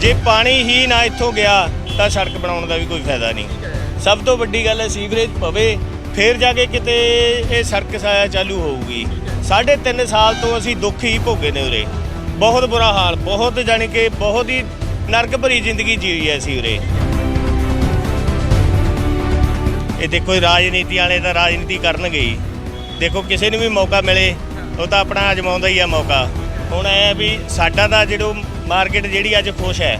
ਜੇ ਪਾਣੀ ਹੀ ਨਾ ਇੱਥੋਂ ਗਿਆ, ਤਾਂ ਸੜਕ ਬਣਾਉਣ ਦਾ ਵੀ ਕੋਈ ਫਾਇਦਾ ਨਹੀਂ। ਸਭ ਤੋਂ ਵੱਡੀ ਗੱਲ ਹੈ ਸੀਵਰੇਜ ਪਵੇ, ਫਿਰ ਜਾ ਕੇ ਕਿਤੇ ਇਹ ਸੜਕ ਸਾਇਆ ਚਾਲੂ ਹੋਊਗੀ। ਸਾਢੇ ਤਿੰਨ ਸਾਲ ਤੋਂ ਅਸੀਂ ਦੁੱਖ ਹੀ ਭੋਗੇ ਨੇ ਉਰੇ। ਬਹੁਤ ਬੁਰਾ ਹਾਲ, ਬਹੁਤ ਜਾਣੀ ਕਿ ਬਹੁਤ ਹੀ ਨਰਕ ਭਰੀ ਜ਼ਿੰਦਗੀ ਜੀਈ ਹੈ ਅਸੀਂ ਉਰੇ। ਇਹ ਦੇਖੋ ਇਹ ਰਾਜਨੀਤੀ ਵਾਲੇ ਤਾਂ ਰਾਜਨੀਤੀ ਕਰਨਗੇ ਹੀ। ਦੇਖੋ ਕਿਸੇ ਨੂੰ ਵੀ ਮੌਕਾ ਮਿਲੇ, ਉਹ ਤਾਂ ਆਪਣਾ ਅਜਮਾਉਂਦਾ ਹੀ ਆ ਮੌਕਾ। ਹੁਣ ਇਹ ਹੈ ਵੀ ਸਾਡਾ ਤਾਂ ਜਿਹੜਾ ਮਾਰਕੀਟ ਜਿਹੜੀ ਅੱਜ ਖੁਸ਼ ਹੈ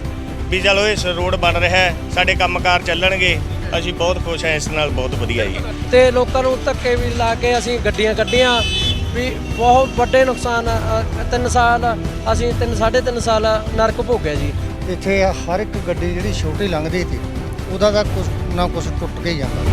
ਵੀ ਚਲੋ ਇਸ ਰੋਡ ਬਣ ਰਿਹਾ ਹੈ ਸਾਡੇ ਕੰਮਕਾਰ ਚੱਲਣਗੇ ਅਸੀਂ ਬਹੁਤ ਖੁਸ਼ ਹਾਂ ਇਸ ਨਾਲ ਬਹੁਤ ਵਧੀਆ ਜੀ। ਤੇ ਲੋਕਾਂ ਨੂੰ ਧੱਕੇ ਵੀ ਲਾ ਕੇ ਅਸੀਂ ਗੱਡੀਆਂ ਕੱਢੀਆਂ ਵੀ ਬਹੁਤ ਵੱਡੇ ਨੁਕਸਾਨ ਆ। ਅ, ਤਿੰਨ ਸਾਲ ਅਸੀਂ ਤਿੰਨ ਸਾਢੇ ਤਿੰਨ ਸਾਲ ਨਰਕ ਭੋਗਿਆ ਜੀ। ਇੱਥੇ ਹਰ ਇੱਕ ਗੱਡੀ ਜਿਹੜੀ ਛੋਟੀ ਲੰਘਦੀ ਸੀ ਉਹਦਾ ਤਾਂ ਕੁਛ ਨਾ ਕੁਛ ਟੁੱਟ ਕੇ ਜਾਂਦਾ।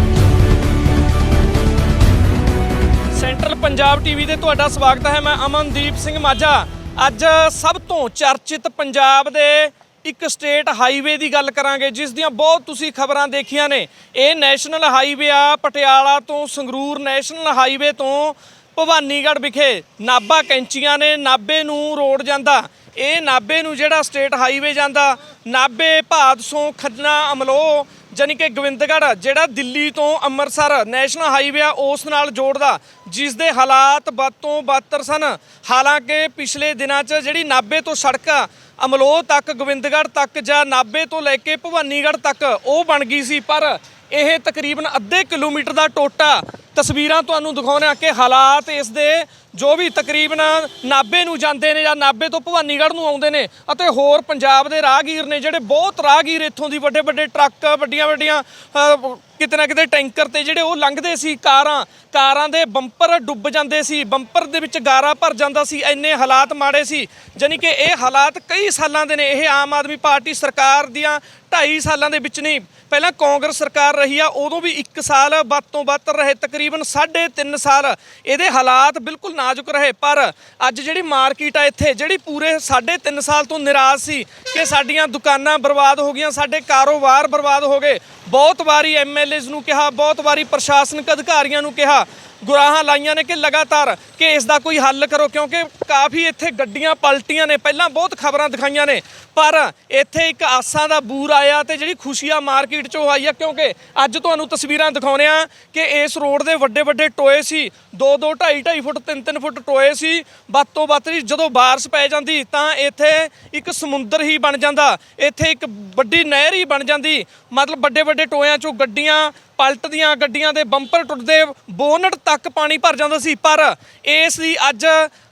ਸੈਂਟਰਲ ਪੰਜਾਬ ਟੀਵੀ ਤੇ ਤੁਹਾਡਾ ਸਵਾਗਤ ਹੈ ਮੈਂ ਅਮਨਦੀਪ ਸਿੰਘ ਮਾਝਾ। ਅੱਜ ਸਭ ਤੋਂ ਚਰਚਿਤ ਪੰਜਾਬ ਦੇ ਇੱਕ ਸਟੇਟ ਹਾਈਵੇ ਦੀ ਗੱਲ ਕਰਾਂਗੇ, ਜਿਸ ਦੀਆਂ ਬਹੁਤ ਤੁਸੀਂ ਖਬਰਾਂ ਦੇਖੀਆਂ ਨੇ। ਇਹ ਨੈਸ਼ਨਲ ਹਾਈਵੇ ਆ ਪਟਿਆਲਾ ਤੋਂ ਸੰਗਰੂਰ ਨੈਸ਼ਨਲ ਹਾਈਵੇ ਤੋਂ ਭਵਾਨੀਗੜ੍ਹ ਵਿਖੇ। ਨਾਬਾ ਕੈਂਚੀਆਂ ਨੇ ਨਾਬੇ ਨੂੰ ਰੋਡ ਜਾਂਦਾ। ਇਹ ਨਾਬੇ ਨੂੰ ਜਿਹੜਾ ਸਟੇਟ ਹਾਈਵੇ ਜਾਂਦਾ ਨਾਬੇ ਭਾਦਸੋਂ ਖੰਨਾ ਅਮਲੋ ਜਾਣੀ ਕਿ ਗੋਬਿੰਦਗੜ੍ਹ, ਜਿਹੜਾ ਦਿੱਲੀ ਤੋਂ ਅੰਮ੍ਰਿਤਸਰ ਨੈਸ਼ਨਲ ਹਾਈਵੇ ਆ, ਉਸ ਨਾਲ ਜੋੜਦਾ ਜਿਸ ਦੇ ਹਾਲਾਤ ਬਦ ਤੋਂ ਬਦਤਰ ਸਨ। ਹਾਲਾਂਕਿ ਪਿਛਲੇ ਦਿਨਾਂ 'ਚ ਜਿਹੜੀ ਨਾਬੇ ਤੋਂ ਸੜਕ ਆ, ਅਮਲੋਹ ਤੱਕ, ਗੋਬਿੰਦਗੜ੍ਹ ਤੱਕ ਜਾਂ ਨਾਬੇ ਤੋਂ ਲੈ ਕੇ ਭਵਾਨੀਗੜ੍ਹ ਤੱਕ, ਉਹ ਬਣ ਗਈ ਸੀ। ਪਰ ਇਹ ਤਕਰੀਬਨ ਅੱਧੇ ਕਿਲੋਮੀਟਰ ਦਾ ਟੋਟਾ ਤਸਵੀਰਾਂ ਤੁਹਾਨੂੰ ਦਿਖਾਉਣਾ ਕਿ ਹਾਲਾਤ ਇਸ ਦੇ ਜੋ ਵੀ ਤਕਰੀਬਨ ਨਾਬੇ ਨੂੰ ਜਾਂਦੇ ਨੇ ਜਾਂ ਨਾਬੇ ਤੋਂ ਭਵਾਨੀਗੜ੍ਹ ਨੂੰ ਆਉਂਦੇ ਨੇ ਅਤੇ ਹੋਰ ਪੰਜਾਬ ਦੇ ਰਾਹਗੀਰ ਨੇ ਜਿਹੜੇ ਬਹੁਤ ਰਾਹਗੀਰ ਇੱਥੋਂ ਦੀ ਵੱਡੇ ਵੱਡੇ ਟਰੱਕ, ਵੱਡੀਆਂ ਵੱਡੀਆਂ ਕਿਤੇ ਨਾ ਕਿਤੇ ਟੈਂਕਰ ਤੇ ਜਿਹੜੇ ਉਹ ਲੰਘਦੇ ਸੀ ਕਾਰਾਂ ਕਾਰਾਂ ਦੇ ਬੰਪਰ ਡੁੱਬ ਜਾਂਦੇ ਸੀ, ਬੰਪਰ ਦੇ ਵਿੱਚ ਗਾਰਾ ਭਰ ਜਾਂਦਾ ਸੀ, ਇੰਨੇ ਹਾਲਾਤ ਮਾੜੇ ਸੀ, ਜਾਣੀ ਕਿ ਇਹ ਹਾਲਾਤ ਕਈ ਸਾਲਾਂ ਦੇ ਨੇ, ਇਹ ਆਮ ਆਦਮੀ ਪਾਰਟੀ ਸਰਕਾਰ ਦੀਆਂ 2.5 ਸਾਲਾਂ ਦੇ ਵਿੱਚ ਨਹੀਂ, ਪਹਿਲਾਂ ਕਾਂਗਰਸ ਸਰਕਾਰ ਰਹੀ ਆ, ਉਦੋਂ ਵੀ 1 ਸਾਲ ਵੱਧ ਤੋਂ ਵੱਧ ਰਹੇ ਤਕਰੀਬਨ 3.5 ਸਾਲ ਇਹਦੇ ਹਾਲਾਤ ਬਿਲਕੁਲ ਨਾਜ਼ੁਕ ਰਹੇ। ਪਰ ਅੱਜ ਜਿਹੜੀ ਮਾਰਕੀਟ ਆ ਇੱਥੇ, ਜਿਹੜੀ ਪੂਰੇ 3.5 ਸਾਲ ਤੋਂ ਨਿਰਾਸ਼ ਸੀ ਕਿ ਸਾਡੀਆਂ ਦੁਕਾਨਾਂ ਬਰਬਾਦ ਹੋ ਗਈਆਂ, ਸਾਡੇ ਕਾਰੋਬਾਰ ਬਰਬਾਦ ਹੋ ਗਏ। ਬਹੁਤ ਵਾਰੀ ਐਮਐਲਏਜ਼ ਨੂੰ ਕਿਹਾ, ਬਹੁਤ ਵਾਰੀ ਪ੍ਰਸ਼ਾਸਨਿਕ ਅਧਿਕਾਰੀਆਂ ਨੂੰ ਕਿਹਾ ਗੁਰਾਹਾਂ ਲਾਈਆਂ ਨੇ ਕਿ ਲਗਾਤਾਰ ਕਿ ਇਸ ਦਾ ਕੋਈ ਹੱਲ ਕਰੋ, ਕਿਉਂਕਿ ਕਾਫੀ ਇੱਥੇ ਗੱਡੀਆਂ ਪਲਟੀਆਂ ਨੇ। ਪਹਿਲਾਂ ਬਹੁਤ ਖਬਰਾਂ ਦਿਖਾਈਆਂ ਨੇ, ਪਰ ਇੱਥੇ ਇੱਕ ਆਸਾਂ ਦਾ ਬੂਰ ਆਇਆ ਤੇ ਜਿਹੜੀ ਖੁਸ਼ੀਆਂ ਮਾਰਕੀਟ 'ਚੋਂ ਆਈ ਆ, ਕਿਉਂਕਿ ਅੱਜ ਤੁਹਾਨੂੰ ਤਸਵੀਰਾਂ ਦਿਖਾਉਣੇ ਆ ਕਿ ਇਸ ਰੋਡ ਦੇ ਵੱਡੇ ਵੱਡੇ ਟੋਏ ਸੀ। 2 2 2.5 2.5 ਫੁੱਟ 3 3 ਫੁੱਟ ਟੋਏ ਸੀ। ਵੱਧ ਤੋਂ ਵੱਧ ਜਦੋਂ ਬਾਰਿਸ਼ ਪੈ ਜਾਂਦੀ, ਤਾਂ ਇੱਥੇ ਇੱਕ ਸਮੁੰਦਰ ਹੀ ਬਣ ਜਾਂਦਾ। ਇੱਥੇ ਇੱਕ ਵੱਡੀ ਨਹਿਰ ਹੀ ਬਣ ਜਾਂਦੀ। ਮਤਲਬ ਵੱਡੇ ਵੱਡੇ ਟੋਇਆਂ 'ਚੋਂ ਗੱਡੀਆਂ ਪਲਟਦੀਆਂ ਗੱਡੀਆਂ ਦੇ ਬੰਪਰ ਟੁੱਟਦੇ ਬੋਨਟ ਤੱਕ ਪਾਣੀ ਭਰ ਜਾਂਦਾ ਸੀ, ਪਰ ਇਸ ਦੀ ਅੱਜ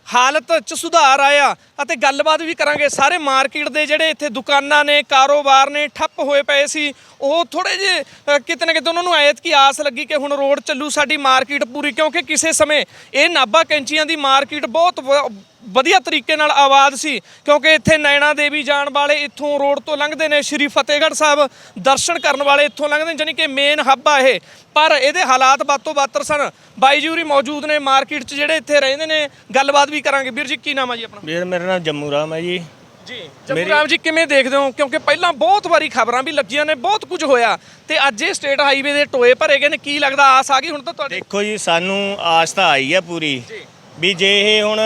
ਹਾਲਤ 'ਚ ਸੁਧਾਰ ਆਇਆ ਅਤੇ ਗੱਲਬਾਤ ਵੀ ਕਰਾਂਗੇ। ਸਾਰੇ ਮਾਰਕੀਟ ਦੇ ਜਿਹੜੇ ਇੱਥੇ ਦੁਕਾਨਾਂ ਨੇ, ਕਾਰੋਬਾਰ ਨੇ, ਠੱਪ ਹੋਏ ਪਏ ਸੀ, ਉਹ ਥੋੜੇ ਜਿਹੇ ਕਿਤੇ ਨਾ ਕਿਤੇ ਉਹਨਾਂ ਨੂੰ ਐਤ ਕੀ ਆਸ ਲੱਗੀ ਕਿ ਹੁਣ ਰੋਡ ਚੱਲੂ ਸਾਡੀ ਮਾਰਕੀਟ ਪੂਰੀ, ਕਿਉਂਕਿ ਕਿਸੇ ਸਮੇਂ ਇਹ ਨਾਭਾ ਕੈਂਚੀਆਂ ਦੀ ਮਾਰਕੀਟ ਬਹੁਤ ਵ- ਵਧੀਆ ਤਰੀਕੇ ਨਾਲ ਆਬਾਦ ਸੀ ਕਿਉਂਕਿ ਇੱਥੇ ਨੈਣਾ ਦੇਵੀ ਜਾਣ ਵਾਲੇ ਇੱਥੋਂ ਰੋਡ ਤੋਂ ਲੰਘਦੇ ਨੇ ਸ਼੍ਰੀ ਫਤਿਹਗੜ੍ਹ ਸਾਹਿਬ ਦਰਸ਼ਨ ਕਰਨ ਵਾਲੇ ਇੱਥੋਂ ਲੰਘਦੇ ਨੇ ਜਾਣੀ ਕਿ ਮੇਨ ਹੱਬ ਆ ਇਹ। ਪਰ ਇਹਦੇ ਹਾਲਾਤ ਵੱਧ ਤੋਂ ਬੱਤਰ ਸਨ। ਬਾਈ ਜੀ ਹੋਰੀ ਮੌਜੂਦ ਨੇ ਮਾਰਕੀਟ 'ਚ ਜਿਹੜੇ ਇੱਥੇ ਰਹਿੰਦੇ ਨੇ ਗੱਲਬਾਤ ਵੀ ਕਰਾਂਗੇ। ਵੀਰ ਜੀ ਕੀ ਨਾਮ ਆ ਜੀ ਆਪਣਾ? ਵੀਰ ਮੇਰਾ ਨਾਮ ਜੰਮੂ ਰਾਮ ਹੈ ਜੀ। ਜੀ ਜੰਗੂਰਾਮ ਜੀ ਕਿਵੇਂ ਦੇਖਦੇ ਹੋ? ਕਿਉਂਕਿ ਪਹਿਲਾਂ ਬਹੁਤ ਵਾਰੀ ਖਬਰਾਂ ਵੀ ਲੱਗੀਆਂ ਨੇ ਬਹੁਤ ਕੁਝ ਹੋਇਆ। ਤੇ ਅੱਜ ਇਹ ਸਟੇਟ ਹਾਈਵੇ ਦੇ ਟੋਏ ਭਰੇ ਗਏ ਨੇ ਕੀ ਲੱਗਦਾ? ਆਸ ਆ ਗਈ ਹੁਣ ਤਾਂ ਤੁਹਾਡੇ? ਦੇਖੋ ਜੀ ਸਾਨੂੰ ਆਸ ਤਾਂ ਆਈ ਹੈ ਪੂਰੀ। ਵੀ ਜੇ ਇਹ ਹੁਣ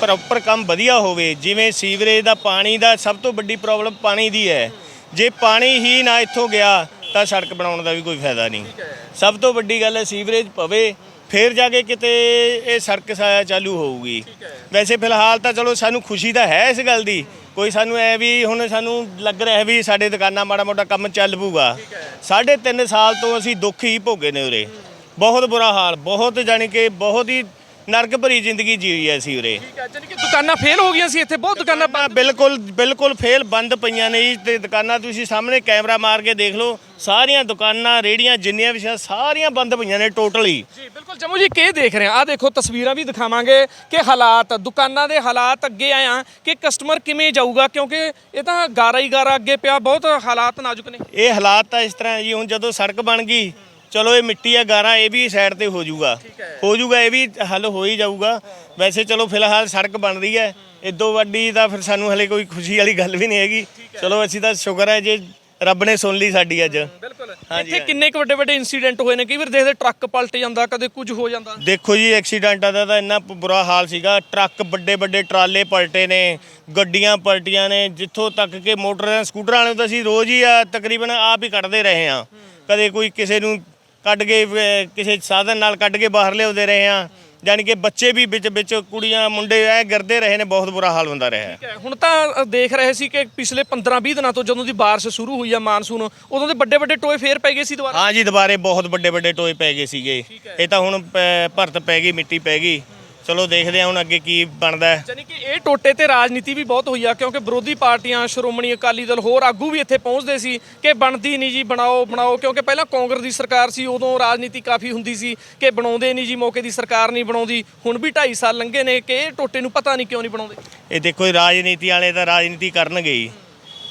ਪ੍ਰੋਪਰ ਕੰਮ ਵਧੀਆ ਹੋਵੇ ਜਿਵੇਂ ਸੀਵਰੇਜ ਦਾ ਪਾਣੀ ਦਾ ਸਭ ਤੋਂ ਵੱਡੀ ਪ੍ਰੋਬਲਮ ਪਾਣੀ ਦੀ ਹੈ। ਜੇ ਪਾਣੀ ਹੀ ਨਾ ਇੱਥੋਂ ਗਿਆ ਤਾਂ ਸੜਕ ਬਣਾਉਣ ਦਾ ਵੀ ਕੋਈ ਫਾਇਦਾ ਨਹੀਂ। ਸਭ ਤੋਂ ਵੱਡੀ ਗੱਲ ਹੈ ਸੀਵਰੇਜ ਪਵੇ ਫਿਰ ਜਾ ਕੇ ਕਿਤੇ ਇਹ ਸੜਕ ਸਾਇਆ ਚਾਲੂ ਹੋਊਗੀ। ਵੈਸੇ ਫਿਲਹਾਲ ਤਾਂ ਚਲੋ ਸਾਨੂੰ ਖੁਸ਼ੀ ਤਾਂ ਹੈ ਇਸ ਗੱਲ ਦੀ। ਕੋਈ ਸਾਨੂੰ ਐ ਵੀ ਹੁਣ ਸਾਨੂੰ ਲੱਗ ਰਿਹਾ ਵੀ ਸਾਡੇ ਦੁਕਾਨਾਂ ਮਾੜਾ ਮੋਟਾ ਕੰਮ ਚੱਲ ਪੂਗਾ ਸਾਢੇ ਤਿੰਨ ਸਾਲ ਤੋਂ ਅਸੀਂ ਦੁੱਖ ਹੀ ਭੋਗੇ ਨੇ ਉਰੇ। ਬਹੁਤ ਬੁਰਾ ਹਾਲ ਬਹੁਤ ਜਾਣੀ ਕਿ ਬਹੁਤ ਹੀ ਨਰਕ ਭਰੀ ਜ਼ਿੰਦਗੀ ਜੀਈ ਹੈ ਅਸੀਂ ਉਰੇ। ਠੀਕ ਹੈ ਜਾਨੀ ਕਿ ਦੁਕਾਨਾਂ ਫੇਲ ਹੋ ਗਈਆਂ ਸੀ ਇੱਥੇ ਬਹੁਤ ਦੁਕਾਨਾਂ ਬਿਲਕੁਲ ਬਿਲਕੁਲ ਫੇਲ ਬੰਦ ਪਈਆਂ ਨੇ ਜੀ ਤੇ ਦੁਕਾਨਾਂ ਤੁਸੀਂ ਸਾਹਮਣੇ ਕੈਮਰਾ ਮਾਰ ਕੇ ਦੇਖ ਲਓ ਸਾਰੀਆਂ ਦੁਕਾਨਾਂ ਰੇੜੀਆਂ ਜਿੰਨੀਆਂ ਵੀ ਸੀ ਸਾਰੀਆਂ ਬੰਦ ਪਈਆਂ ਨੇ ਟੋਟਲੀ। ਜੀ ਬਿਲਕੁਲ ਜਮੂ ਜੀ ਕੀ ਦੇਖ ਰਹੇ ਆ ਆ ਦੇਖੋ ਤਸਵੀਰਾਂ ਵੀ ਦਿਖਾਵਾਂਗੇ ਕਿ ਹਾਲਾਤ ਦੁਕਾਨਾਂ ਦੇ ਹਾਲਾਤ ਅੱਗੇ ਆਇਆ ਕਿ ਕਸਟਮਰ ਕਿਵੇਂ ਜਾਊਗਾ ਕਿਉਂਕਿ ਇਹ ਤਾਂ ਗਾਰਾ ਹੀ ਗਾਰਾ ਅੱਗੇ ਪਿਆ ਬਹੁਤ ਹਾਲਾਤ ਨਾਜ਼ੁਕ ਨੇ। ਇਹ ਹਾਲਾਤ ਤਾਂ ਇਸ ਤਰ੍ਹਾਂ ਹੈ ਜੀ ਹੁਣ ਜਦੋਂ ਸੜਕ ਬਣ ਗਈ ਚਲੋ ਇਹ ਮਿੱਟੀ ਆ ਗਾਰਾ ਇਹ ਵੀ ਸਾਈਡ ਤੇ ਹੋ ਜਾਊਗਾ ਹੋ। ਜਾਊਗਾ ਇਹ ਵੀ ਹੱਲ ਹੋ ਹੀ ਜਾਊਗਾ। ਵੈਸੇ ਚਲੋ ਫਿਲਹਾਲ ਸੜਕ ਬਣ ਰਹੀ ਹੈ। ਇਦੋਂ ਵੱਡੀ ਤਾਂ ਫਿਰ ਸਾਨੂੰ ਹਲੇ ਕੋਈ ਖੁਸ਼ੀ ਵਾਲੀ ਗੱਲ ਵੀ ਨਹੀਂ ਹੈਗੀ। ਚਲੋ ਅਸੀਂ ਤਾਂ ਸ਼ੁਕਰ ਹੈ ਜੇ ਰੱਬ ਨੇ ਸੁਣ ਲਈ ਸਾਡੀ ਅੱਜ। ਬਿਲਕੁਲ। ਇੱਥੇ ਕਿੰਨੇ ਕੁ ਵੱਡੇ ਵੱਡੇ ਇਨਸੀਡੈਂਟ ਹੋਏ ਨੇ? ਕਈ ਵਾਰ ਦੇਖਦੇ ਟਰੱਕ ਪਲਟ ਜਾਂਦਾ ਕਦੇ ਕੁਝ ਹੋ ਜਾਂਦਾ। ਦੇਖੋ ਜੀ ਐਕਸੀਡੈਂਟਾਂ ਦਾ ਤਾਂ ਇੰਨਾ ਬੁਰਾ ਹਾਲ ਸੀਗਾ। ਟਰੱਕ ਵੱਡੇ ਵੱਡੇ ਟਰਾਲੇ ਪਲਟੇ ਨੇ ਗੱਡੀਆਂ ਪਲਟੀਆਂ ਨੇ। ਜਿੱਥੋਂ ਤੱਕ ਕਿ ਮੋਟਰ ਸਕੂਟਰਾਂ ਵਾਲੇ ਤਾਂ ਅਸੀਂ ਰੋਜ਼ ਹੀ ਆ ਤਕਰੀਬਨ ਆਪ ਹੀ ਕੱਢਦੇ ਰਹੇ ਆ ਕਦੇ ਕੋਈ ਕਿਸੇ ਨੂੰ ਕੱਢ ਕੇ ਅਹ, ਕਿਸੇ ਸਾਧਨ ਨਾਲ ਕੱਢ ਕੇ ਬਾਹਰ ਲਿਆਉਂਦੇ ਰਹੇ ਆ ਯਾਨੀ ਕਿ ਬੱਚੇ ਵੀ ਵਿੱਚ ਵਿੱਚ ਕੁੜੀਆਂ ਮੁੰਡੇ ਐ ਗਿਰਦੇ ਰਹੇ ਨੇ ਬਹੁਤ ਬੁਰਾ ਹਾਲ ਹੁੰਦਾ ਰਿਹਾ। ਠੀਕ ਹੈ, ਹੁਣ ਤਾਂ ਅ, ਦੇਖ ਰਹੇ ਸੀ ਕਿ ਪਿਛਲੇ 15-20 ਦਿਨਾਂ ਤੋਂ ਜਦੋਂ ਦੀ ਬਾਰਿਸ਼ ਸ਼ੁਰੂ ਹੋਈ ਆ ਮਾਨਸੂਨ ਉਦੋਂ ਦੇ ਵੱਡੇ ਵੱਡੇ ਟੋਏ ਫੇਰ ਪੈ ਗਏ ਸੀ ਦੁਬਾਰਾ? ਹਾਂ ਜੀ ਦੁਬਾਰੇ ਬਹੁਤ ਵੱਡੇ ਵੱਡੇ ਟੋਏ ਪੈ ਗਏ ਸੀਗੇ। ਇਹ ਤਾਂ ਹੁਣ ਪ- ਭਰਤ ਪੈ ਗਈ ਮਿੱਟੀ ਪੈ ਗਈ। ਚਲੋ ਦੇਖਦੇ ਹਾਂ ਹੁਣ ਅੱਗੇ ਕੀ ਬਣਦਾ ਹੈ। ਯਾਨੀ ਕਿ ਇਹ ਟੋਟੇ ਤੇ ਰਾਜਨੀਤੀ ਵੀ ਬਹੁਤ ਹੋਈ ਆ ਕਿਉਂਕਿ ਵਿਰੋਧੀ ਪਾਰਟੀਆਂ ਸ਼੍ਰੋਮਣੀ ਅਕਾਲੀ ਦਲ ਹੋਰ ਆਗੂ ਵੀ ਇੱਥੇ ਪਹੁੰਚਦੇ ਸੀ ਕਿ ਬਣਦੀ ਨਹੀਂ ਜੀ ਬਣਾਓ ਬਣਾਓ ਕਿਉਂਕਿ ਪਹਿਲਾਂ ਕਾਂਗਰਸ ਦੀ ਸਰਕਾਰ ਸੀ ਉਦੋਂ ਰਾਜਨੀਤੀ ਕਾਫੀ ਹੁੰਦੀ ਸੀ ਕਿ ਬਣਾਉਂਦੇ ਨਹੀਂ ਜੀ ਮੌਕੇ ਦੀ ਸਰਕਾਰ ਨਹੀਂ ਬਣਾਉਂਦੀ। ਹੁਣ ਵੀ 2.5 ਸਾਲ ਲੰਘੇ ਨੇ ਕਿ ਇਹ ਟੋਟੇ ਨੂੰ ਪਤਾ ਨਹੀਂ ਕਿਉਂ ਨਹੀਂ ਬਣਾਉਂਦੇ। ਇਹ ਦੇਖੋ ਇਹ ਰਾਜਨੀਤੀ ਵਾਲੇ ਤਾਂ ਰਾਜਨੀਤੀ ਕਰਨਗੇ ਹੀ।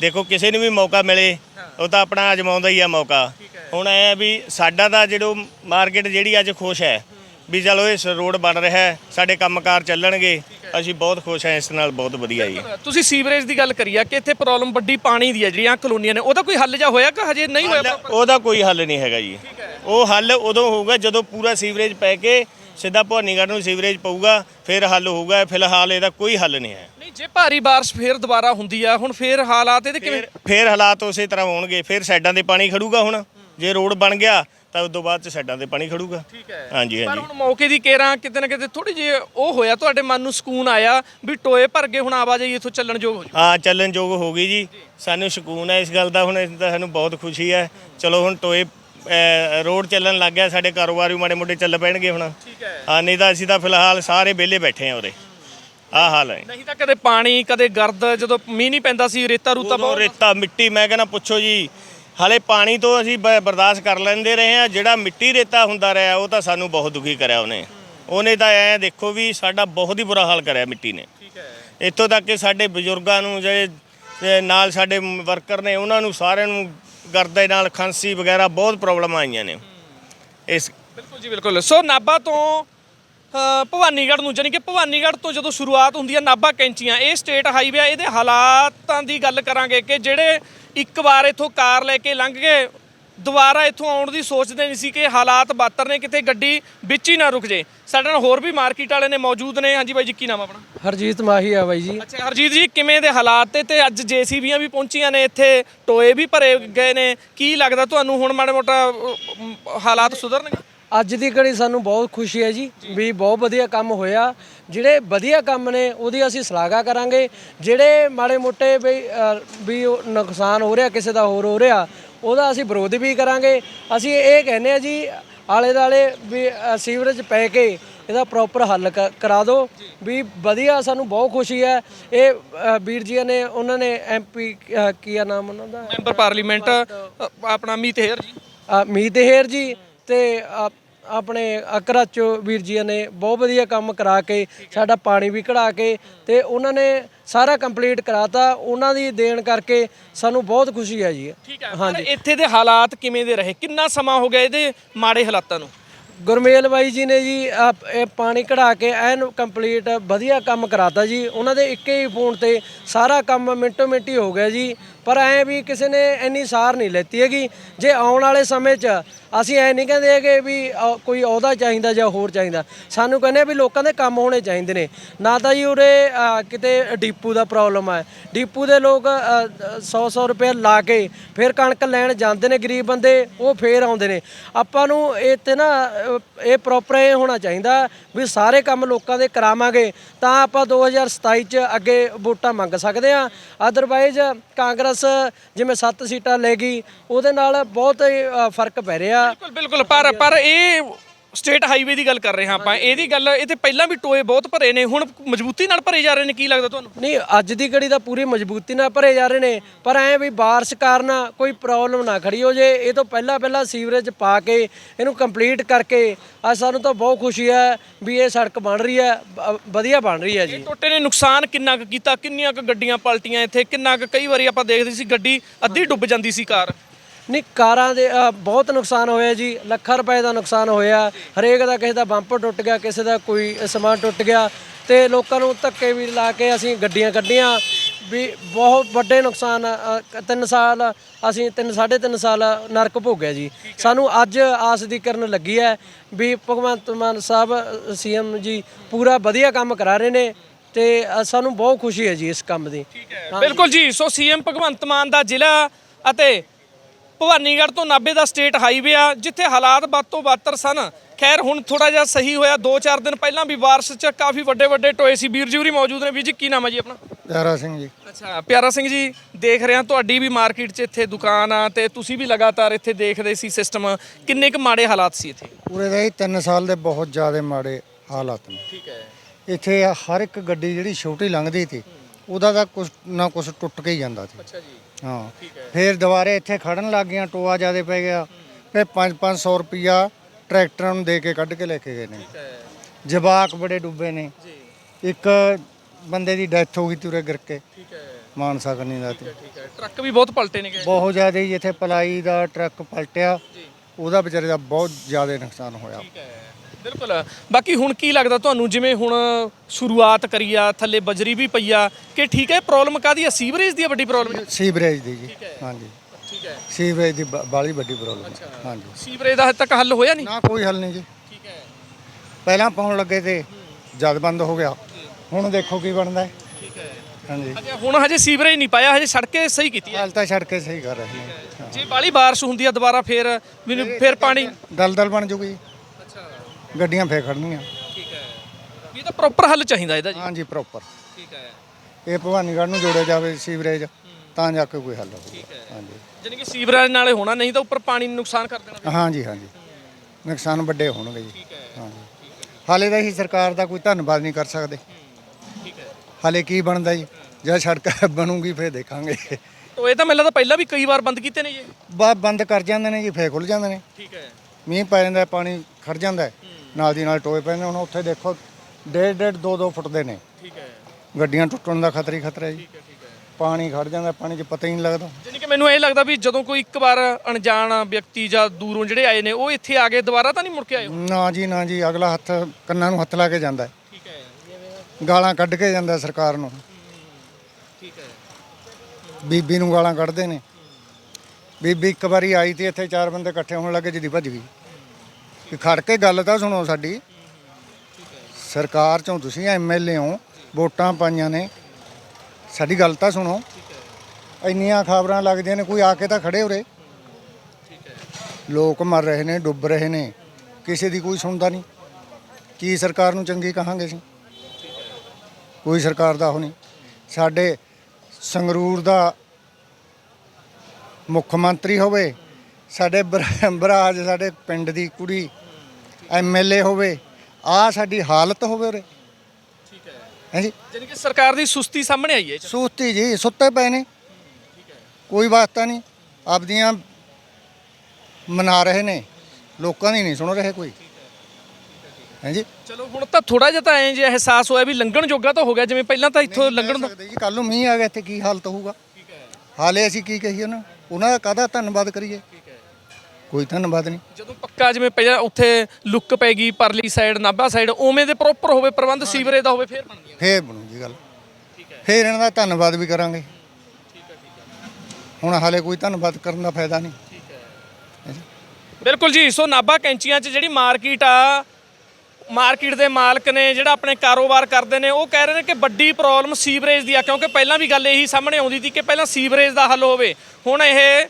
ਦੇਖੋ ਕਿਸੇ ਨੂੰ ਵੀ ਮੌਕਾ ਮਿਲੇ ਉਹ ਤਾਂ ਆਪਣਾ ਅਜਮਾਉਂਦਾ ਹੀ ਆ ਮੌਕਾ। ਹੁਣ ਐ ਆ ਵੀ ਸਾਡਾ ਤਾਂ ਜਿਹੜੋ ਮਾਰਕੀਟ ਜਿਹੜੀ ਅੱਜ ਖੁਸ਼ ਹੈ ਵੀ ਚਲੋ ਇਸ ਰੋਡ ਬਣ ਰਿਹਾ ਹੈ ਸਾਡੇ ਕੰਮਕਾਰ ਚੱਲਣਗੇ। ਅਸੀਂ ਬਹੁਤ ਖੁਸ਼ ਹਾਂ ਇਸ ਨਾਲ ਬਹੁਤ ਵਧੀਆ ਜੀ। ਤੁਸੀਂ ਸੀਵਰੇਜ ਦੀ ਗੱਲ ਕਰੀ ਆ ਕਿ ਇੱਥੇ ਪ੍ਰੋਬਲਮ ਵੱਡੀ ਪਾਣੀ ਦੀ ਹੈ ਜਿਹੜੀਆਂ ਕਲੋਨੀਆਂ ਨੇ ਉਹਦਾ ਕੋਈ ਹੱਲ ਜਾਂ ਹੋਇਆ ਕਿ ਹਜੇ ਨਹੀਂ ਹੋਇਆ proper? ਉਹਦਾ ਕੋਈ ਹੱਲ ਨਹੀਂ ਹੈਗਾ ਜੀ। ਉਹ ਹੱਲ ਉਦੋਂ ਹੋਊਗਾ ਜਦੋਂ ਪੂਰਾ ਸੀਵਰੇਜ ਪੈ ਕੇ ਸਿੱਧਾ ਭਵਾਨੀਗੜ੍ਹ ਨੂੰ ਸੀਵਰੇਜ ਪਊਗਾ ਫਿਰ ਹੱਲ ਹੋਊਗਾ ਫਿਲਹਾਲ ਇਹਦਾ ਕੋਈ ਹੱਲ ਨਹੀਂ ਹੈ। ਨਹੀਂ ਜੇ ਭਾਰੀ ਬਾਰਿਸ਼ ਫੇਰ ਦੁਬਾਰਾ ਹੁੰਦੀ ਆ ਹੁਣ ਫੇਰ ਹਾਲਾਤ ਇਹਦੇ ਕਿਵੇਂ? ਫਿਰ ਫਿਰ ਹਾਲਾਤ ਉਸੇ ਤਰ੍ਹਾਂ ਹੋਣਗੇ ਫਿਰ ਸਾਈਡਾਂ ਤੇ ਪਾਣੀ ਖੜੂਗਾ ਹੁਣ। ਜੇ ਰੋਡ ਬਣ ਗਿਆ ਤਾਂ ਉਸ ਤੋਂ ਬਾਅਦ ਚ ਸਾਈਡਾਂ ਤੇ ਪਾਣੀ ਖੜੂਗਾ। ਠੀਕ ਹੈ। ਹਾਂਜੀ ਪਰ ਹਾਂਜੀ। ਹੁਣ ਮੌਕੇ ਦੀ ਕੇਰਾਂ ਕਿਤੇ ਨਾ ਕਿਤੇ ਥੋੜੀ ਜਿਹੀ ਉਹ ਹੋਇਆ ਤੁਹਾਡੇ ਮਨ ਨੂੰ ਸਕੂਨ ਆਇਆ ਵੀ ਟੋਏ ਭਰ ਗਏ ਹੁਣ ਆਵਾਜਾਈ ਇੱਥੋਂ ਚੱਲਣ ਯੋਗ ਹੋ ਜੂ। ਹਾਂ ਚੱਲਣ ਯੋਗ ਹੋ ਗਈ ਜੀ। ਸਾਨੂੰ ਸਕੂਨ ਹੈ ਇਸ ਗੱਲ ਦਾ ਹੁਣ ਇਸ ਦਾ ਸਾਨੂੰ ਬਹੁਤ ਖੁਸ਼ੀ ਹੈ। ਚਲੋ ਹੁਣ ਟੋਏ ਅਹ, ਰੋਡ ਚੱਲਣ ਲੱਗ ਗਿਆ ਸਾਡੇ ਕਾਰੋਬਾਰ ਵੀ ਮਾੜੇ ਮੋਟੇ ਚੱਲ ਪੈਣਗੇ ਹੁਣ। ਠੀਕ ਹੈ। ਹਾਂ ਨਹੀਂ ਤਾਂ ਅਸੀਂ ਤਾਂ ਫਿਲਹਾਲ ਸਾਰੇ ਵਿਹਲੇ ਬੈਠੇ ਹਾਂ ਉਰੇ। ਆਹ ਹਾਲ ਹੈ। ਨਹੀਂ ਤਾਂ ਕਦੇ ਪਾਣੀ ਕਦੇ ਗਰਦ ਜਦੋਂ ਮੀਂਹ ਨਹੀਂ ਪੈਂਦਾ ਸੀ ਰੇਤਾ ਰੂਤਾ ਉਦੋਂ ਬਹੁਤ ਰੇਤਾ ਮਿੱਟੀ ਮੈਂ ਕਹਿੰਦਾ ਪੁੱਛੋ ਜੀ ਹਲੇ ਪਾਣੀ ਤੋਂ ਅਸੀਂ ਬ- ਬਰਦਾਸ਼ਤ ਕਰ ਲੈਂਦੇ ਰਹੇ ਆ ਜਿਹੜਾ ਮਿੱਟੀ ਰੇਤਾ ਹੁੰਦਾ ਰਿਹਾ ਉਹ ਤਾਂ ਸਾਨੂੰ ਬਹੁਤ ਦੁਖੀ ਕਰਿਆ ਉਹਨੇ। ਉਹਨੇ ਤਾਂ ਐ ਦੇਖੋ ਵੀ ਸਾਡਾ ਬਹੁਤ ਹੀ ਬੁਰਾ ਹਾਲ ਕਰਿਆ ਮਿੱਟੀ ਨੇ। ਠੀਕ ਹੈ। ਇੱਥੋਂ ਤੱਕ ਕਿ ਸਾਡੇ ਬਜ਼ੁਰਗਾਂ ਨੂੰ ਜਿਹੜੇ ਤੇ ਨਾਲ ਸਾਡੇ ਵਰਕਰ ਨੇ ਉਹਨਾਂ ਨੂੰ ਸਾਰਿਆਂ ਨੂੰ ਗਰਦੇ ਨਾਲ ਖਾਂਸੀ ਵਗੈਰਾ ਬਹੁਤ ਪ੍ਰੋਬਲਮ ਆਈਆਂ ਨੇ। ਇਸ ਬਿਲਕੁਲ ਜੀ ਬਿਲਕੁਲ। ਸੋ ਨਾਭਾ ਤੋਂ ਭਵਾਨੀਗੜ੍ਹ ਨੂੰ ਜਾਨੀ ਕਿ ਭਵਾਨੀਗੜ੍ਹ ਤੋਂ ਜਦੋਂ ਸ਼ੁਰੂਆਤ ਹੁੰਦੀ ਹੈ ਨਾਭਾ ਕੈਂਚੀਆਂ ਇਹ ਸਟੇਟ ਹਾਈਵੇ ਆ ਇਹਦੇ ਹਾਲਾਤਾਂ ਦੀ ਗੱਲ ਕਰਾਂਗੇ ਕਿ ਜਿਹੜੇ ਇੱਕ ਵਾਰ ਇੱਥੋਂ ਕਾਰ ਲੈ ਕੇ ਲੰਘ ਗਏ ਦੁਬਾਰਾ ਇੱਥੋਂ ਆਉਣ ਦੀ ਸੋਚਦੇ ਨਹੀਂ ਸੀ ਕਿ ਹਾਲਾਤ ਬਾਤਰ ਨੇ ਕਿਤੇ ਗੱਡੀ ਵਿੱਚ ਹੀ ਨਾ ਰੁਕ ਜੇ ਸਾਡੇ ਨਾਲ ਹੋਰ ਵੀ ਮਾਰਕੀਟ ਵਾਲੇ ਨੇ ਮੌਜੂਦ ਨੇ। ਹਾਂਜੀ ਬਾਈ ਜੀ ਕੀ ਨਾਮ ਆਪਣਾ? ਹਰਜੀਤ ਮਾਹੀ ਆ ਬਾਈ ਜੀ। ਅੱਛਾ ਹਰਜੀਤ ਜੀ ਕਿਵੇਂ ਦੇ ਹਾਲਾਤ ਤੇ ਤੇ ਅੱਜ ਜੀਸੀਬੀਆਂ ਵੀ ਪਹੁੰਚੀਆਂ ਨੇ ਇੱਥੇ ਟੋਏ ਵੀ ਭਰੇ ਗਏ ਨੇ ਕੀ ਲੱਗਦਾ ਤੁਹਾਨੂੰ ਹੁਣ ਮਾੜੇ ਮੋਟਾ ਹਾਲਾਤ ਸੁਧਰਨਗੇ? ਅੱਜ ਦੀ ਘੜੀ ਸਾਨੂੰ ਬਹੁਤ ਖੁਸ਼ੀ ਹੈ ਜੀ ਵੀ ਬਹੁਤ ਵਧੀਆ ਕੰਮ ਹੋਇਆ। ਜਿਹੜੇ ਵਧੀਆ ਕੰਮ ਨੇ ਉਹਦੀ ਅਸੀਂ ਸ਼ਲਾਘਾ ਕਰਾਂਗੇ। ਜਿਹੜੇ ਮਾੜੇ ਮੋਟੇ ਵੀ ਅ, ਵੀ ਉਹ ਨੁਕਸਾਨ ਹੋ ਰਿਹਾ ਕਿਸੇ ਦਾ ਹੋਰ ਹੋ ਰਿਹਾ ਉਹਦਾ ਅਸੀਂ ਵਿਰੋਧ ਵੀ ਕਰਾਂਗੇ। ਅਸੀਂ ਇਹ ਕਹਿੰਦੇ ਆ ਜੀ ਆਲੇ ਦਾਲੇ ਵੀ ਅ, ਸੀਵਰੇਜ ਪੈ ਕੇ ਇਹਦਾ ਪ੍ਰੋਪਰ ਹੱਲ ਕ- ਕਰਾ ਦਿਓ। ਵੀ ਵਧੀਆ ਸਾਨੂੰ ਬਹੁਤ ਖੁਸ਼ੀ ਹੈ। ਇਹ ਅ, ਵੀਰ ਜੀ ਨੇ ਉਹਨਾਂ ਨੇ ਐਮਪੀ ਕੀ ਆ ਨਾਮ ਉਹਨਾਂ ਦਾ? ਮੈਂਬਰ ਪਾਰਲੀਮੈਂਟ ਅ, ਆਪਣਾ ਮੀਤ ਹੇਰ ਜੀ। ਅ, ਮੀਤ ਹੇਰ ਜੀ ਤੇ ਅ, ਆਪਣੇ ਅਕਰਾਚੋ ਵੀਰ ਜੀ ਨੇ ਬਹੁਤ ਵਧੀਆ ਕੰਮ ਕਰਾ ਕੇ ਸਾਡਾ ਪਾਣੀ ਵੀ ਕਢਾ ਕੇ ਤੇ ਉਹਨਾਂ ਨੇ ਸਾਰਾ ਕੰਪਲੀਟ ਕਰਾਤਾ। ਉਹਨਾਂ ਦੀ ਦੇਣ ਕਰਕੇ ਸਾਨੂੰ ਬਹੁਤ ਖੁਸ਼ੀ ਹੈ ਜੀ। ਠੀਕ ਹੈ ਪਰ ਇੱਥੇ ਦੇ ਹਾਲਾਤ ਕਿਵੇਂ ਦੇ ਰਹੇ? ਕਿੰਨਾ ਸਮਾਂ ਹੋ ਗਿਆ ਇਹਦੇ ਮਾੜੇ ਹਾਲਾਤਾਂ ਨੂੰ? ਗੁਰਮੇਲ ਬਾਈ ਜੀ ਨੇ ਜੀ ਇਹ ਪਾਣੀ ਕਢਾ ਕੇ ਐਨ ਕੰਪਲੀਟ ਵਧੀਆ ਕੰਮ ਕਰਾਤਾ ਜੀ। ਉਹਨਾਂ ਦੇ ਇੱਕੇ ਹੀ ਫੋਨ ਤੇ ਸਾਰਾ ਕੰਮ ਮਿੰਟੋ ਮਿੰਟ ਹੋ ਗਿਆ ਜੀ। ਪਰ ਐ ਵੀ ਕਿਸੇ ਨੇ ਇੰਨੀ ਸਾਰ ਨਹੀਂ ਲੈਤੀ ਹੈਗੀ। ਜੇ ਆਉਣ ਵਾਲੇ ਸਮੇਂ 'ਚ ਅਸੀਂ ਐ ਨਹੀਂ ਕਹਿੰਦੇ ਕਿ ਵੀ ਅ, ਕੋਈ ਅਹੁਦਾ ਚਾਹੀਦਾ ਜਾਂ ਹੋਰ ਚਾਹੀਦਾ। ਸਾਨੂੰ ਕਹਿੰਦੇ ਆ ਵੀ ਲੋਕਾਂ ਦੇ ਕੰਮ ਹੋਣੇ ਚਾਹੀਦੇ ਨੇ। ਨਾ ਤਾਂ ਜੀ ਉਰੇ ਅ, ਕਿਤੇ ਡੀਪੂ ਦਾ ਪ੍ਰੋਬਲਮ ਹੈ ਡੀਪੂ ਦੇ ਲੋਕ 100-100 ਰੁਪਏ ਲਾ ਕੇ ਫਿਰ ਕਣਕ ਲੈਣ ਜਾਂਦੇ ਨੇ ਗਰੀਬ ਬੰਦੇ ਉਹ ਫੇਰ ਆਉਂਦੇ ਨੇ। ਆਪਾਂ ਨੂੰ ਇਹ ਤੇ ਨਾ ਅ, ਇਹ ਪ੍ਰੋਪਰ ਇਹ ਹੋਣਾ ਚਾਹੀਦਾ ਵੀ ਸਾਰੇ ਕੰਮ ਲੋਕਾਂ ਦੇ ਕਰਾਵਾਂਗੇ ਤਾਂ ਆਪਾਂ 2027 ਚ ਅੱਗੇ ਵੋਟਾਂ ਮੰਗ ਸਕਦੇ ਆ ਅਦਰਵਾਈਜ਼ ਕਾਂਗਰਸ ਜਿਵੇਂ 7 ਸੀਟਾਂ ਲੈ ਗਈ ਉਹਦੇ ਨਾਲ ਬਹੁਤ ਹੀ, ਅ, ਫ਼ਰਕ ਪੈ ਰਿਹਾ। ਬਿਲਕੁਲ ਬਿਲਕੁਲ ਪਰ ਪਰ ਇਹ ਸਟੇਟ ਹਾਈਵੇ ਦੀ ਗੱਲ ਕਰ ਰਹੇ ਹਾਂ ਆਪਾਂ। ਇਹਦੀ ਗੱਲ ਤੇ ਪਹਿਲਾਂ ਵੀ ਟੋਏ ਬਹੁਤ ਭਰੇ ਨੇ ਹੁਣ ਮਜ਼ਬੂਤੀ ਨਾਲ ਭਰੇ ਜਾ ਰਹੇ ਨੇ ਕੀ ਲੱਗਦਾ ਤੁਹਾਨੂੰ? ਨਹੀਂ ਅੱਜ ਦੀ ਘੜੀ ਤਾਂ ਪੂਰੀ ਮਜ਼ਬੂਤੀ ਨਾਲ ਭਰੇ ਜਾ ਰਹੇ ਨੇ ਪਰ ਐ ਵੀ ਬਾਰਿਸ਼ ਕਾਰਨ ਕੋਈ ਪ੍ਰੋਬਲਮ ਨਾ ਖੜੀ ਹੋ ਜੇ। ਇਹ ਤੋਂ ਪਹਿਲਾਂ ਪਹਿਲਾਂ ਸੀਵਰੇਜ ਪਾ ਕੇ ਇਹਨੂੰ ਕੰਪਲੀਟ ਕਰਕੇ ਅੱਜ ਸਾਨੂੰ ਤਾਂ ਬਹੁਤ ਖੁਸ਼ੀ ਹੈ ਵੀ ਇਹ ਸੜਕ ਬਣ ਰਹੀ ਹੈ ਬ- ਵਧੀਆ ਬਣ ਰਹੀ ਹੈ ਜੀ। ਟੋਟੇ ਨੇ ਨੁਕਸਾਨ ਕਿੰਨਾ ਕੁ ਕੀਤਾ ਕਿੰਨੀਆਂ ਕੁ ਗੱਡੀਆਂ ਪਲਟੀਆਂ ਇੱਥੇ ਕਿੰਨਾ ਕੁ ਕਈ ਵਾਰੀ ਆਪਾਂ ਦੇਖਦੇ ਸੀ ਗੱਡੀ ਅੱਧੀ ਡੁੱਬ ਜਾਂਦੀ ਸੀ ਕਾਰ। ਨਹੀਂ ਕਾਰਾਂ ਦੇ ਅ, ਬਹੁਤ ਨੁਕਸਾਨ ਹੋਇਆ ਜੀ। ਲੱਖਾਂ ਰੁਪਏ ਦਾ ਨੁਕਸਾਨ ਹੋਇਆ। ਹਰੇਕ ਦਾ ਕਿਸੇ ਦਾ ਬੰਪਰ ਟੁੱਟ ਗਿਆ ਕਿਸੇ ਦਾ ਕੋਈ ਸਮਾਨ ਟੁੱਟ ਗਿਆ। ਤੇ ਲੋਕਾਂ ਨੂੰ ਧੱਕੇ ਵੀ ਲਾ ਕੇ ਅਸੀਂ ਗੱਡੀਆਂ ਕੱਢੀਆਂ। ਵੀ ਬਹੁਤ ਵੱਡੇ ਨੁਕਸਾਨ ਤਿੰਨ ਸਾਲ ਅਸੀਂ ਤਿੰਨ ਸਾਢੇ ਤਿੰਨ ਸਾਲ ਨਰਕ ਭੋਗਿਆ ਜੀ। ਸਾਨੂੰ ਅੱਜ ਆਸ ਦੀ ਕਰਨ ਲੱਗੀ ਹੈ ਵੀ ਭਗਵੰਤ ਮਾਨ ਸਾਹਿਬ ਸੀਐਮ ਜੀ ਪੂਰਾ ਵਧੀਆ ਕੰਮ ਕਰਾ ਰਹੇ ਨੇ ਤੇ ਅ, ਸਾਨੂੰ ਬਹੁਤ ਖੁਸ਼ੀ ਹੈ ਜੀ ਇਸ ਕੰਮ ਦੀ। ਬਿਲਕੁਲ ਜੀ। ਸੋ ਸੀਐਮ ਭਗਵੰਤ ਮਾਨ ਦਾ ਜ਼ਿਲ੍ਹਾ ਅਤੇ ਭਵਾਨੀਗੜ੍ਹ ਤੋਂ ਨਾਭੇ ਦਾ ਸਟੇਟ ਹਾਈਵੇ ਆ ਜਿੱਥੇ ਹਾਲਾਤ ਵੱਧ ਤੋਂ ਬੱਤਰ ਸਨ। ਖੈਰ ਹੁਣ ਥੋੜਾ ਜਿਹਾ ਸਹੀ ਹੋਇਆ। 2-4 ਦਿਨ ਪਹਿਲਾਂ ਵੀ ਬਾਰਿਸ਼ 'ਚ ਕਾਫੀ ਵੱਡੇ ਵੱਡੇ ਟੋਏ ਸੀ। ਵੀਰ ਜੀ ਹੋਰੀ ਮੌਜੂਦ ਨੇ। ਵੀਰ ਜੀ ਕੀ ਨਾਮ ਹੈ ਜੀ ਆਪਣਾ? ਪਿਆਰਾ ਸਿੰਘ ਜੀ। ਅੱਛਾ ਪਿਆਰਾ ਸਿੰਘ ਜੀ ਦੇਖ ਰਿਹਾ ਤੁਹਾਡੀ ਵੀ ਮਾਰਕੀਟ 'ਚ ਇੱਥੇ ਦੁਕਾਨ ਆ ਤੇ ਤੁਸੀਂ ਵੀ ਲਗਾਤਾਰ ਇੱਥੇ ਦੇਖਦੇ ਸੀ ਸਿਸਟਮ ਕਿੰਨੇ ਕੁ ਮਾੜੇ ਹਾਲਾਤ ਸੀ ਇੱਥੇ? ਪੂਰੇ ਦੇ 3 ਸਾਲ ਦੇ ਬਹੁਤ ਜ਼ਿਆਦਾ ਮਾੜੇ ਹਾਲਾਤ ਨੇ। ਠੀਕ ਹੈ। ਇੱਥੇ ਹਰ ਇੱਕ ਗੱਡੀ ਜਿਹੜੀ ਛੋਟੀ ਲੰਘਦੀ ਸੀ ਉਹਦਾ ਤਾਂ ਕੁਛ ਨਾ ਕੁਛ ਟੁੱਟ ਕੇ ਹੀ ਜਾਂਦਾ ਸੀ। ਅੱਛਾ ਜੀ। ਹਾਂ। ਫਿਰ ਦੁਬਾਰੇ ਇੱਥੇ ਖੜਨ ਲੱਗ ਗਈਆਂ ਟੋਆ ਜ਼ਿਆਦੇ ਪੈ ਗਿਆ। ਫਿਰ 5-500 ਰੁਪਿਆ ਟਰੈਕਟਰਾਂ ਨੂੰ ਦੇ ਕੇ ਕੱਢ ਕੇ ਲੈ ਕੇ ਗਏ ਨੇ। ਜਵਾਕ ਬੜੇ ਡੁੱਬੇ ਨੇ। ਇੱਕ ਬੰਦੇ ਦੀ ਡੈਥ ਹੋ ਗਈ ਤੁਰੇ ਗਿਰ ਕੇ। ਠੀਕ ਹੈ। ਮਾਨਸਾ ਕੰਨੀ ਦਾ ਤੇ ਠੀਕ ਹੈ ਟਰੱਕ ਵੀ ਬਹੁਤ ਪਲਟੇ ਨੇ ਗਏ। ਬਹੁਤ ਜ਼ਿਆਦਾ ਹੀ ਇੱਥੇ ਪਲਾਈ ਦਾ ਟਰੱਕ ਪਲਟਿਆ। ਉਹਦਾ ਵਿਚਾਰੇ ਦਾ ਬਹੁਤ ਜ਼ਿਆਦਾ ਨੁਕਸਾਨ ਹੋਇਆ। ਠੀਕ ਹੈ। ਬਿਲਕੁਲ। ਬਾਕੀ ਹੁਣ ਕੀ ਲੱਗਦਾ ਤੁਹਾਨੂੰ? ਜਿਵੇਂ ਹੁਣ ਸ਼ੁਰੂਆਤ ਕਰੀ ਆ ਥੱਲੇ ਬਜਰੀ ਵੀ ਪਈ ਆ ਕਿ ਠੀਕ ਹੈ ਪ੍ਰੋਬਲਮ ਕਾਦੀ ਆ? ਸੀਵਰੇਜ ਦੀ ਆ ਵੱਡੀ ਪ੍ਰੋਬਲਮ ਸੀਵਰੇਜ ਦੀ ਜੀ। ਹਾਂਜੀ। ਠੀਕ ਹੈ। ਸੀਵਰੇਜ ਦੀ ਬ- ਬਾਹਲੀ ਵੱਡੀ ਪ੍ਰੋਬਲਮ ਹਾਂਜੀ। ਸੀਵਰੇਜ ਦਾ ਹਜੇ ਤੱਕ ਹੱਲ ਹੋਇਆ ਨਹੀਂ? ਨਾ ਕੋਈ ਹੱਲ ਨਹੀਂ ਜੀ। ਠੀਕ ਹੈ। ਪਹਿਲਾਂ ਪਾਉਣ ਲੱਗੇ ਤੇ ਜਦ ਬੰਦ ਹੋ ਗਿਆ। ਹੁਣ ਦੇਖੋ ਕੀ ਬਣਦਾ ਹੈ। ਠੀਕ ਹੈ। ਹਾਂਜੀ। ਅਜੇ ਹੁਣ ਹਜੇ ਸੀਵਰੇਜ ਨਹੀਂ ਪਾਇਆ ਹਜੇ ਸੜਕੇ ਸਹੀ ਕੀਤੀ ਹੈ? ਹਾਲ ਤਾਂ ਛੱਡ ਕੇ ਸਹੀ ਕਰ ਰਹੇ ਹਾਂ। ਜੇ ਬਾਲੀ ਬਾਰਿਸ਼ ਹੁੰਦੀ ਆ ਦੁਬਾਰਾ ਫੇਰ ਮੈਨੂੰ ਫੇਰ ਪਾਣੀ ਦਲਦਲ ਬਣ ਜੂਗੀ ਗੱਡੀਆਂ ਫੇਰ ਖੜਨੀਆਂ ਠੀਕ ਹੈ। ਇਹ ਤਾਂ ਪ੍ਰੋਪਰ ਹੱਲ ਚਾਹੀਦਾ ਇਹਦਾ ਜੀ। ਹਾਂਜੀ ਪ੍ਰੋਪਰ ਠੀਕ ਹੈ। ਇਹ ਭਵਾਨੀਗੜ੍ਹ ਨੂੰ ਜੋੜਿਆ ਜਾਵੇ ਸੀਵਰੇਜ ਤਾਂ ਜਾ ਕੇ ਕੋਈ ਹੱਲ ਹੋਵੇ ਹਾਂਜੀ। ਜਾਨੀ ਕਿ ਸੀਵਰੇਜ ਨਾਲੇ ਹੋਣਾ ਨਹੀਂ ਤਾਂ ਉੱਪਰ ਪਾਣੀ ਨੂੰ ਨੁਕਸਾਨ ਕਰ ਦੇਣਾ। ਹਾਂਜੀ ਹਾਂਜੀ। ਨੁਕਸਾਨ ਵੱਡੇ ਹੋਣਗੇ ਜੀ। ਠੀਕ ਹੈ। ਹਾਂਜੀ। ਹਾਲੇ ਤਾਂ ਅਸੀਂ ਸਰਕਾਰ ਦਾ ਕੋਈ ਧੰਨਵਾਦ ਨਹੀਂ ਕਰ ਸਕਦੇ। ਠੀਕ ਹੈ। ਹਾਲੇ ਕੀ ਬਣਦਾ ਜੀ? ਜਦ ਸੜਕ ਬਣੂਗੀ ਫੇਰ ਦੇਖਾਂਗੇ। ਤੋ ਇਹ ਤਾਂ ਮੈਨੂੰ ਲੱਗਦਾ ਪਹਿਲਾਂ ਵੀ ਕਈ ਵਾਰ ਬੰਦ ਕੀਤੇ ਨੇ ਜੀ। ਬਾ ਬੰਦ ਕਰ ਜਾਂਦੇ ਨੇ ਜੀ ਫੇਰ ਖੁੱਲ ਜਾਂਦੇ ਨੇ। ਠੀਕ ਹੈ। ਮੀਂਹ ਪੈ ਜਾਂਦਾ ਪਾਣੀ ਖੜ ਜਾਂਦਾ। ਹੈ। ਨਾਲ ਦੀ ਨਾਲ ਟੋਏ ਪੈਂਦੇ ਹੁਣ ਉੱਥੇ ਦੇਖੋ ਡੇਢ ਡੇਢ 2 2 ਫੁੱਟ ਦੇ ਨੇ। ਠੀਕ ਹੈ। ਗੱਡੀਆਂ ਟੁੱਟਣ ਦਾ ਖਤਰਾ ਹੀ ਖਤਰਾ ਹੈ ਜੀ। ਠੀਕ ਹੈ ਠੀਕ ਹੈ। ਪਾਣੀ ਖੜ ਜਾਂਦਾ ਪਾਣੀ 'ਚ ਪਤਾ ਹੀ ਨਹੀਂ ਲੱਗਦਾ। ਜਾਨੀ ਕਿ ਮੈਨੂੰ ਇਹ ਲੱਗਦਾ ਵੀ ਜਦੋਂ ਕੋਈ ਇੱਕ ਵਾਰ ਅਣਜਾਣ ਵਿਅਕਤੀ ਜਾਂ ਦੂਰੋਂ ਜਿਹੜੇ ਆਏ ਨੇ ਉਹ ਇੱਥੇ ਆ ਕੇ ਦੁਬਾਰਾ ਤਾਂ ਨਹੀਂ ਮੁੜ ਕੇ ਆਏ ਉਹ? ਨਾ ਜੀ ਨਾ ਜੀ ਅਗਲਾ ਹੱਥ ਕੰਨਾਂ ਨੂੰ ਹੱਥ ਲਾ ਕੇ ਜਾਂਦਾ। ਹੈ। ਠੀਕ ਹੈ। ਗਾਲਾਂ ਕੱਢ ਕੇ ਜਾਂਦਾ ਸਰਕਾਰ ਨੂੰ। ਠੀਕ ਹੈ। ਬੀਬੀ ਨੂੰ ਗਾਲਾਂ ਕੱਢਦੇ ਨੇ। ਬੀਬੀ ਇੱਕ ਵਾਰੀ ਆਈ ਤੇ ਇੱਥੇ ਚਾਰ ਬੰਦੇ ਇਕੱਠੇ ਹੋਣ ਲੱਗੇ ਜਿੱਦੀ ਭੱਜ ਗਈ। ਕਿ ਖੜ ਕੇ ਗੱਲ ਤਾਂ ਸੁਣੋ ਸਾਡੀ। ਸਰਕਾਰ ਚੋਂ ਤੁਸੀਂ ਐਮਐਲਏ ਹੋ, ਵੋਟਾਂ ਪਾਈਆਂ ਨੇ, ਸਾਡੀ ਗੱਲ ਤਾਂ ਸੁਣੋ। ਇੰਨੀਆਂ ਖਬਰਾਂ ਲੱਗਦੀਆਂ ਨੇ, ਕੋਈ ਆ ਕੇ ਤਾਂ ਖੜੇ ਉਰੇ। ਲੋਕ ਮਰ ਰਹੇ ਨੇ, ਡੁੱਬ ਰਹੇ ਨੇ, ਕਿਸੇ ਦੀ ਕੋਈ ਸੁਣਦਾ ਨਹੀਂ। ਕੀ ਸਰਕਾਰ ਨੂੰ ਚੰਗੀ ਕਹਾਂਗੇ ਅਸੀਂ? ਕੋਈ ਸਰਕਾਰ ਦਾ ਉਹ ਨਹੀਂ। ਸਾਡੇ ਸੰਗਰੂਰ ਦਾ ਮੁੱਖ ਮੰਤਰੀ ਹੋਵੇ ਸਾਡੇ ਬਰ- ਬਰਾਜ ਸਾਡੇ ਪਿੰਡ ਦੀ ਕੁੜੀ ਐਮਐਲਏ ਹੋਵੇ ਆ ਸਾਡੀ ਹਾਲਤ ਹੋਵੇ ਉਰੇ। ਠੀਕ ਹੈ। ਹਾਂਜੀ? ਜਾਨੀ ਕਿ ਸਰਕਾਰ ਦੀ ਸੁਸਤੀ ਸਾਹਮਣੇ ਆਈ ਹੈ ਇਹ 'ਚ। ਸੂਤੀ ਜੀ ਸੁੱਤੇ ਪਏ ਨੇ। ਕੋਈ ਵਾਸਤਾ ਨਹੀਂ। ਆਪਦੀਆਂ ਮਨਾ ਰਹੇ ਨੇ। ਲੋਕਾਂ ਦੀ ਨਹੀਂ ਸੁਣ ਰਹੇ ਕੋਈ। ਹਾਂਜੀ? ਚਲੋ ਹੁਣ ਤਾਂ ਥੋੜਾ ਜਿਹਾ ਤਾਂ ਐਂ ਜੇ ਅਹਿਸਾਸ ਹੋਇਆ ਵੀ ਲੰਘਣ ਜੋਗਾ ਤਾਂ ਹੋ ਗਿਆ। ਜਿਵੇਂ ਪਹਿਲਾਂ ਤਾਂ ਇੱਥੋਂ ਲੰਘਣ ਦਾ ਜੀ ਕੱਲ ਨੂੰ ਮੀਂਹ ਆ ਗਿਆ ਇੱਥੇ ਕੀ ਹਾਲਤ ਹੋਊਗਾ? ਹਾਲੇ ਅਸੀਂ ਕੀ ਕਹੀਏ ਉਹਨਾਂ ਉਹਨਾਂ ਦਾ ਕਾਹਦਾ ਧੰਨਵਾਦ ਕਰੀਏ? ਕੋਈ ਧੰਨਵਾਦ ਨਹੀਂ। ਜਦੋਂ ਪੱਕਾ ਜਿਵੇਂ ਪਹਿਲਾਂ ਉੱਥੇ ਲੁੱਕ ਪੈ ਗਈ ਪਰਲੀ ਸਾਈਡ ਨਾਭਾ ਸਾਈਡ ਉਵੇਂ ਦੇ ਪ੍ਰੋਪਰ ਹੋਵੇ ਪ੍ਰਬੰਧ ਸੀਵਰੇਜ ਦਾ ਹੋਵੇ ਫੇਰ ਬਣ ਗਿਆ ਫੇਰ ਬਣੂ ਜੀ ਗੱਲ। ਫੇਰ ਇਹਨਾਂ ਦਾ ਧੰਨਵਾਦ ਵੀ ਕਰਾਂਗੇ। ਹੁਣ ਹਾਲੇ ਕੋਈ ਧੰਨਵਾਦ ਕਰਨ ਦਾ ਫਾਇਦਾ ਨਹੀਂ। ਬਿਲਕੁਲ ਜੀ ਸੋ ਨਾਭਾ ਕੈਂਚੀਆਂ 'ਚ ਜਿਹੜੀ ਮਾਰਕੀਟ ਆ ਮਾਰਕੀਟ ਦੇ ਮਾਲਕ ਨੇ ਜਿਹੜਾ ਆਪਣੇ ਕਾਰੋਬਾਰ ਕਰਦੇ ਨੇ ਉਹ ਕਹਿ ਰਹੇ ਨੇ ਕਿ ਵੱਡੀ ਪ੍ਰੋਬਲਮ ਸੀਵਰੇਜ ਦੀ ਆ ਕਿਉਂਕਿ ਪਹਿਲਾਂ ਵੀ ਗੱਲ ਇਹੀ ਸਾਹਮਣੇ ਆਉਂਦੀ ਸੀ ਕਿ ਪਹਿਲਾਂ ਸੀਵਰੇਜ ਦਾ ਹੱਲ ਹੋਵੇ। ਹੁਣ ਇਹ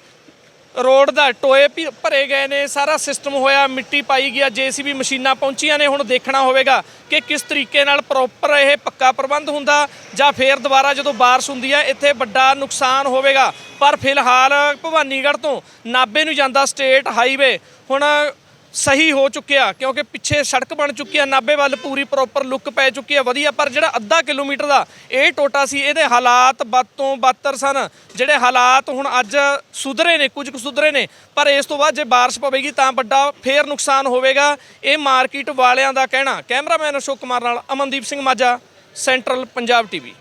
ਰੋਡ ਦਾ ਟੋਏ ਵੀ ਭਰੇ ਗਏ ਨੇ, ਸਾਰਾ ਸਿਸਟਮ ਹੋਇਆ, ਮਿੱਟੀ ਪਾਈ ਗਿਆ, ਜੀਸੀਬੀ ਮਸ਼ੀਨਾਂ ਪਹੁੰਚੀਆਂ ਨੇ, ਹੁਣ ਦੇਖਣਾ ਹੋਵੇਗਾ ਕਿ ਕਿਸ ਤਰੀਕੇ ਨਾਲ ਪ੍ਰੋਪਰ ਇਹ ਪੱਕਾ ਪ੍ਰਬੰਧ ਹੁੰਦਾ ਜਾਂ ਫੇਰ ਦੁਬਾਰਾ ਜਦੋਂ ਬਾਰਿਸ਼ ਹੁੰਦੀ ਹੈ, ਇੱਥੇ ਵੱਡਾ ਨੁਕਸਾਨ ਹੋਵੇਗਾ। ਪਰ ਫਿਲਹਾਲ ਭਵਾਨੀਗੜ੍ਹ ਤੋਂ ਨਾਭੇ ਨੂੰ ਜਾਂਦਾ ਸਟੇਟ ਹਾਈਵੇ ਹੁਣ ਸਹੀ ਹੋ ਚੁੱਕਿਆ, ਕਿਉਂਕਿ ਪਿੱਛੇ ਸੜਕ ਬਣ ਚੁੱਕੀ ਆ, ਨਾਭੇ ਵੱਲ ਪੂਰੀ ਪ੍ਰੋਪਰ ਲੁੱਕ ਪੈ ਚੁੱਕੀ ਆ, ਵਧੀਆ, ਪਰ ਜਿਹੜਾ ਅੱਧਾ ਕਿਲੋਮੀਟਰ ਦਾ ਇਹ ਟੋਟਾ ਸੀ, ਇਹਦੇ ਹਾਲਾਤ ਬਦ ਤੋਂ ਬੱਤਰ ਸਨ, ਜਿਹੜੇ ਹਾਲਾਤ ਹੁਣ ਅੱਜ ਸੁਧਰੇ ਨੇ, ਕੁਝ ਕੁ ਸੁਧਰੇ ਨੇ, ਪਰ ਇਸ ਤੋਂ ਬਾਅਦ ਜੇ ਬਾਰਿਸ਼ ਪਵੇਗੀ ਤਾਂ ਵੱਡਾ ਫੇਰ ਨੁਕਸਾਨ ਹੋਵੇਗਾ, ਇਹ ਮਾਰਕੀਟ ਵਾਲਿਆਂ ਦਾ ਕਹਿਣਾ। ਕੈਮਰਾਮੈਨ ਅਸ਼ੋਕ ਕੁਮਾਰ ਨਾਲ ਅਮਨਦੀਪ ਸਿੰਘ ਮਾਝਾ, ਸੈਂਟਰਲ ਪੰਜਾਬ ਟੀਵੀ।